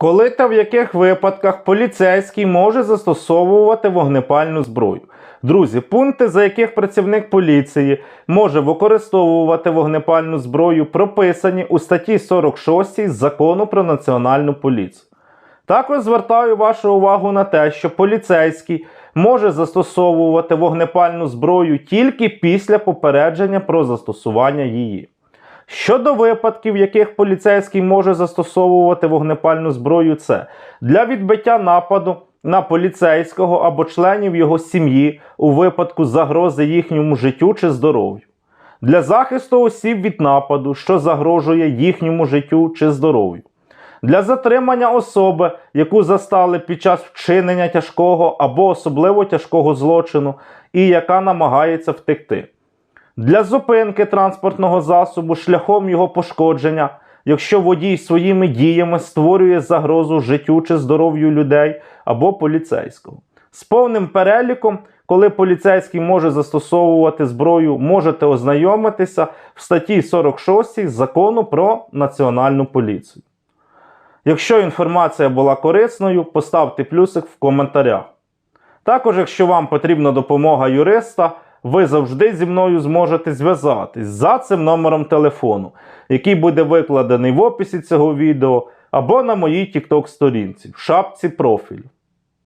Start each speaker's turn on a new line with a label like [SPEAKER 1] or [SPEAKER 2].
[SPEAKER 1] Коли та в яких випадках поліцейський може застосовувати вогнепальну зброю? Друзі, пункти, за яких працівник поліції може використовувати вогнепальну зброю, прописані у статті 46 Закону про національну поліцію. Також звертаю вашу увагу на те, що поліцейський може застосовувати вогнепальну зброю тільки після попередження про застосування її. Щодо випадків, в яких поліцейський може застосовувати вогнепальну зброю, це для відбиття нападу на поліцейського або членів його сім'ї у випадку загрози їхньому життю чи здоров'ю, для захисту осіб від нападу, що загрожує їхньому життю чи здоров'ю, для затримання особи, яку застали під час вчинення тяжкого або особливо тяжкого злочину, і яка намагається втекти для зупинки транспортного засобу шляхом його пошкодження, якщо водій своїми діями створює загрозу життю чи здоров'ю людей або поліцейського. З повним переліком, коли поліцейський може застосовувати зброю, можете ознайомитися в статті 46 закону про національну поліцію. Якщо інформація була корисною, поставте плюсик в коментарях. Також, якщо вам потрібна допомога юриста, ви завжди зі мною зможете зв'язатись за цим номером телефону, який буде викладений в описі цього відео або на моїй TikTok сторінці в шапці профілю.